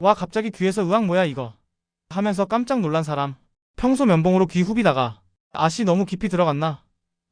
와 갑자기 귀에서 으악 뭐야 이거. 하면서 깜짝 놀란 사람. 평소 면봉으로 귀 후비다가 아씨 너무 깊이 들어갔나?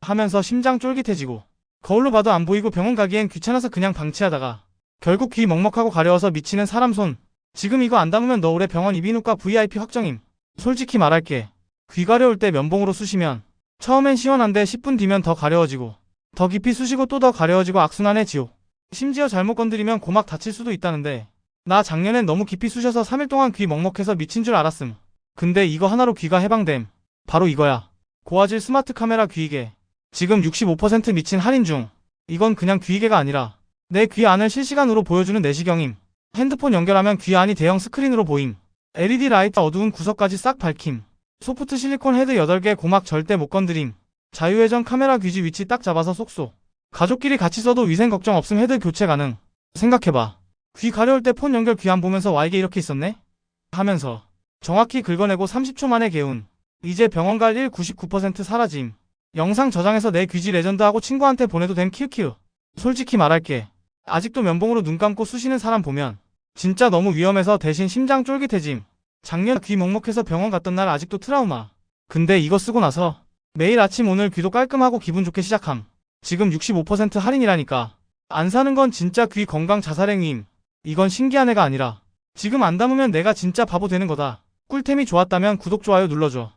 하면서 심장 쫄깃해지고. 거울로 봐도 안 보이고 병원 가기엔 귀찮아서 그냥 방치하다가 결국 귀 먹먹하고 가려워서 미치는 사람 손. 지금 이거 안 담으면 너 올해 병원 이비인후과 VIP 확정임. 솔직히 말할게. 귀 가려울 때 면봉으로 쑤시면 처음엔 시원한데 10분 뒤면 더 가려워지고 더 깊이 쑤시고 또 더 가려워지고 악순환의 지옥 심지어 잘못 건드리면 고막 다칠 수도 있다는데 나 작년엔 너무 깊이 쑤셔서 3일 동안 귀 먹먹해서 미친 줄 알았음. 근데 이거 하나로 귀가 해방됨. 바로 이거야. 고화질 스마트 카메라 귀이개. 지금 65% 미친 할인 중. 이건 그냥 귀이개가 아니라 내 귀 안을 실시간으로 보여주는 내시경임. 핸드폰 연결하면 귀 안이 대형 스크린으로 보임. LED 라이트 어두운 구석까지 싹 밝힘. 소프트 실리콘 헤드 8개 고막 절대 못 건드림. 자유회전 카메라 귀지 위치 딱 잡아서 속속. 가족끼리 같이 써도 위생 걱정 없음 헤드 교체 가능. 생각해봐. 귀 가려울 때 폰 연결 귀안 보면서 와 이게 이렇게 있었네? 하면서 정확히 긁어내고 30초 만에 개운. 이제 병원 갈 일 99% 사라짐. 영상 저장해서 내 귀지 레전드하고 친구한테 보내도 됨 키우키우. 솔직히 말할게. 아직도 면봉으로 눈 감고 쑤시는 사람 보면 진짜 너무 위험해서 대신 심장 쫄깃해짐. 작년 귀 먹먹해서 병원 갔던 날 아직도 트라우마. 근데 이거 쓰고 나서 매일 아침 오늘 귀도 깔끔하고 기분 좋게 시작함. 지금 65% 할인이라니까. 안 사는 건 진짜 귀 건강 자살행위임. 이건 신기한 애가 아니라 지금 안 담으면 내가 진짜 바보 되는 거다. 꿀템이 좋았다면 구독, 좋아요 눌러줘.